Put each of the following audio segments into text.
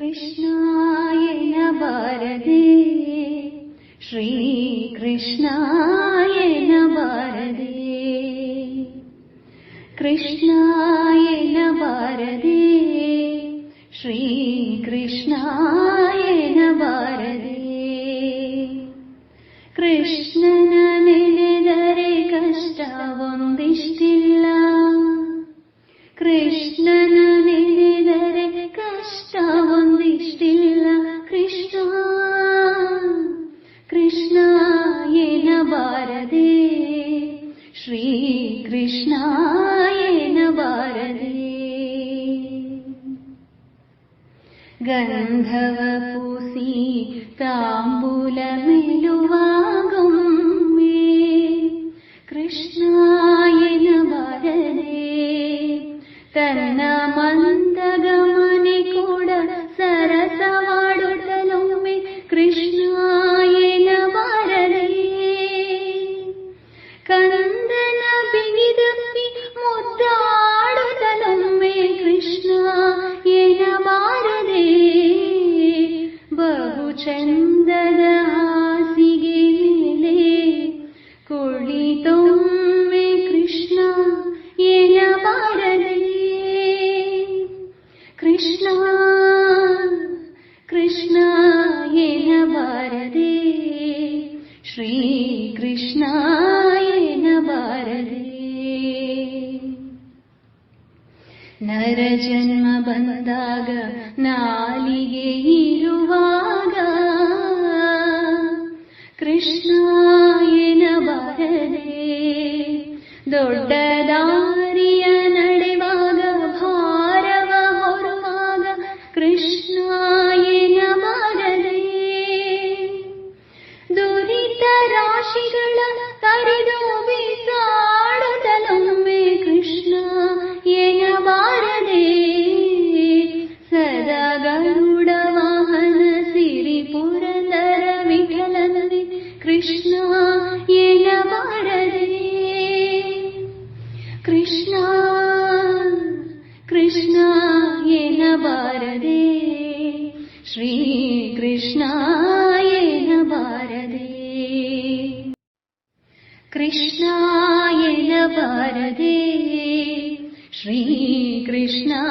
कृष्णाय न श्रीकृष्णाय नारदे कृष्णाय न भारते श्रीकृष्णाय नारदे कृष्ण श्रीकृष्णाय नवारदे गन्धवपुसी ताम्बुलमिलुवागं मे कृष्णाय नवारदे तन्नामन् ಚಂದದ ಹಾಸಿಗೆ ಮೇಲೆ ಕುಳಿತೊಮ್ಮೆ ಕೃಷ್ಣ ಎನಬಾರದೆ ಕೃಷ್ಣ ಕೃಷ್ಣ ಎನಬಾರದೆ ಶ್ರೀ ಕೃಷ್ಣ ನರ ಜನ್ಮ ಬಂದಾಗ ನಾಲಿಗೆ ಇರುವಾಗ ಕೃಷ್ಣ ಎನಬಾರದೆ ದೊಡ್ಡ कृष्णा कृष्णा श्रीकृष्णा भारते कृष्णाय न भारते श्रीकृष्णा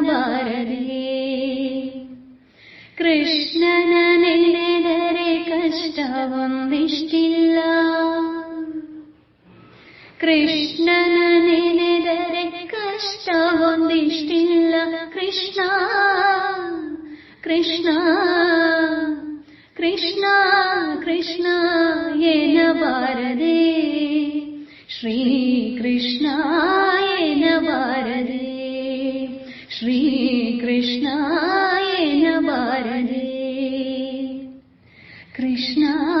भारते कृष्णन ಕಷ್ಟವೊಂದಿಷ್ಟಿಲ್ಲ ಕೃಷ್ಣನ ನೆನೆದರೆ ಕಷ್ಟವೊಂದಿಷ್ಟಿಲ್ಲ ಕೃಷ್ಣ ಕೃಷ್ಣ ಕೃಷ್ಣ ಕೃಷ್ಣ ಎನಬಾರದೆ ಶ್ರೀ ಕೃಷ್ಣ ಎನಬಾರದೆ ಶ್ರೀ ಕೃಷ್ಣ Krishna.